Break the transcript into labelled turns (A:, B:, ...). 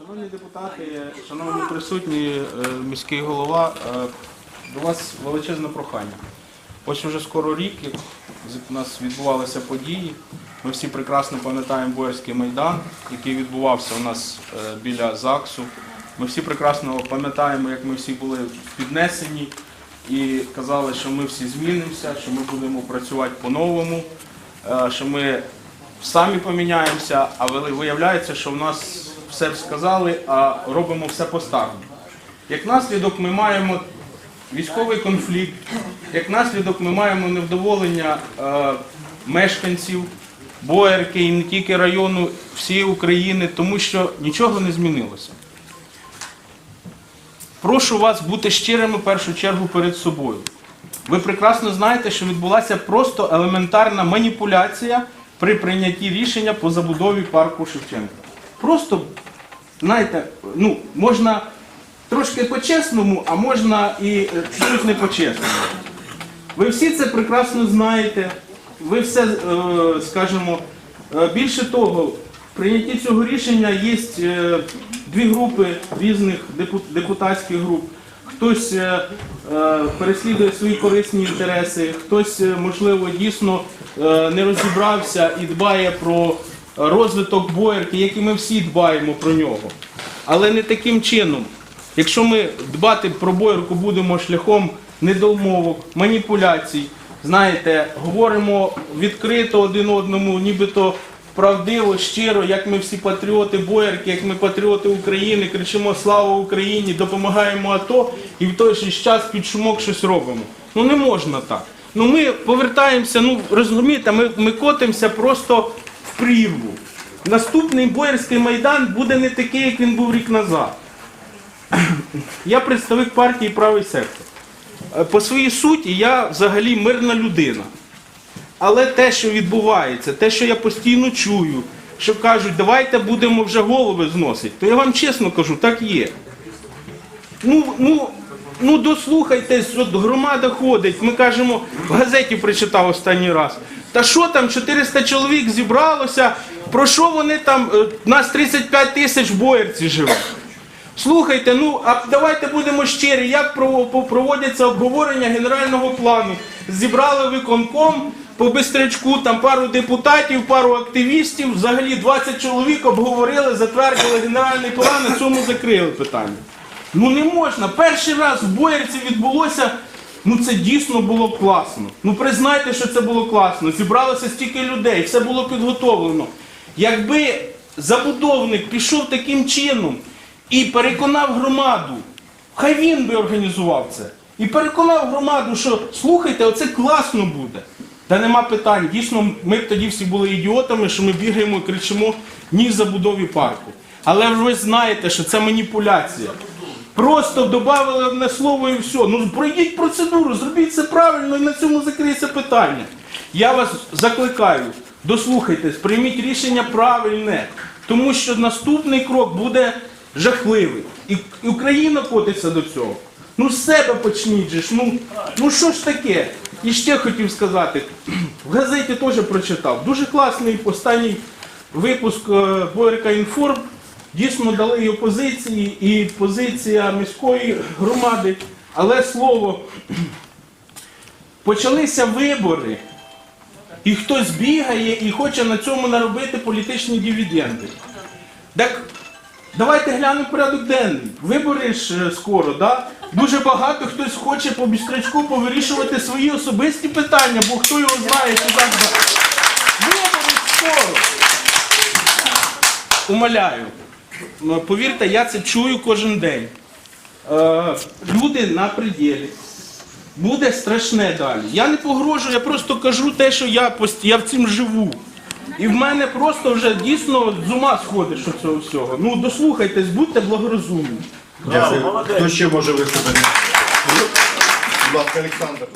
A: Шановні депутати, шановні присутні, е, міський голова, е, до вас величезне прохання. Ось вже скоро рік, як у нас відбувалися події. Ми всі прекрасно пам'ятаємо Боярський майдан, який відбувався у нас е, біля ЗАГСу. Ми всі прекрасно пам'ятаємо, як ми всі були піднесені і казали, що ми всі змінимося, що ми будемо працювати по-новому, що ми самі поміняємося, а виявляється, що в нас все сказали, а робимо все по-старому. Як наслідок ми маємо військовий конфлікт, як наслідок ми маємо невдоволення е, мешканців Боярки і не тільки району, всієї України, тому що нічого не змінилося. Прошу вас бути щирими в першу чергу перед собою. Ви прекрасно знаєте, що відбулася просто елементарна маніпуляція при прийнятті рішення по забудові парку Шевченка. Просто, знаєте, ну, можна трошки по-чесному, а можна і е, чуть не по-чесному. Ви всі це прекрасно знаєте. Ви все, е, скажімо, е, більше того, в прийнятті цього рішення є дві групи різних депу- депутатських груп. Хтось переслідує свої корисні інтереси, хтось, можливо, дійсно не розібрався і дбає про розвиток боярки, як і ми всі дбаємо про нього. Але не таким чином. Якщо ми дбати про боярку будемо шляхом недомовок, маніпуляцій, знаєте, говоримо відкрито один одному, нібито правдиво, щиро, як ми всі патріоти боярки, як ми патріоти України, кричимо Слава Україні, допомагаємо АТО і в той же час під шумок щось робимо. Ну не можна так. Ну ми повертаємося, ну розумієте, ми, ми котимося просто прірву. Наступний боярський майдан буде не такий, як він був рік назад. Я представник партії Правий сектор. Е, По своїй суті, я взагалі мирна людина. Але те, що відбувається, те, що я постійно чую, що кажуть, давайте будемо вже голови зносити, то я вам чесно кажу, так є. Ну, ну, ну дослухайтесь, от громада ходить. Ми кажемо, в газеті прочитав останній раз. Та що там, 400 чоловік зібралося, про що вони там, е, нас 35 тисяч в боярці живе. Слухайте, ну а давайте будемо щирі, як проводяться обговорення генерального плану. Зібрали виконком по бистрячку, там пару депутатів, пару активістів, взагалі 20 чоловік обговорили, затвердили генеральний план, на цьому закрили питання. Ну не можна. Перший раз в Боярці відбулося. Ну це дійсно було класно. Ну признайте, що це було класно. Зібралося стільки людей, все було підготовлено. Якби забудовник пішов таким чином і переконав громаду, хай він би організував це. І переконав громаду, що слухайте, оце класно буде. Та нема питань. Дійсно, ми б тоді всі були ідіотами, що ми бігаємо і кричимо ні забудові парку. Але ж ви знаєте, що це маніпуляція. Просто додали одне слово і все. Ну пройдіть процедуру, зробіть це правильно і на цьому закриється питання. Я вас закликаю, дослухайтесь, прийміть рішення правильне, тому що наступний крок буде жахливий. І, Україна котиться до цього. Ну з себе почніть же ж. Ну, ну що ж таке? І ще хотів сказати, в газеті теж прочитав. Дуже класний останній випуск е, Боярка Інформ. Дійсно дали і опозиції, і позиція міської громади. Але слово, почалися вибори, і хтось бігає і хоче на цьому наробити політичні дивіденди. Так давайте глянемо порядок денний. Вибори ж е, скоро, да? Дуже багато хтось хоче по бістрачку повирішувати свої особисті питання, бо хто його знає, що да. Вибори скоро. Умоляю. Ну, Повірте, я це чую кожен день. Е, люди на пределі. Буде страшне далі. Я не погрожую, я просто кажу те, що я, я в цім живу. І в мене просто вже дійсно з ума сходиш від цього всього. Ну дослухайтесь, будьте благорозумні.
B: Дякую. Хто ще може виступити? Будь ласка, Олександр.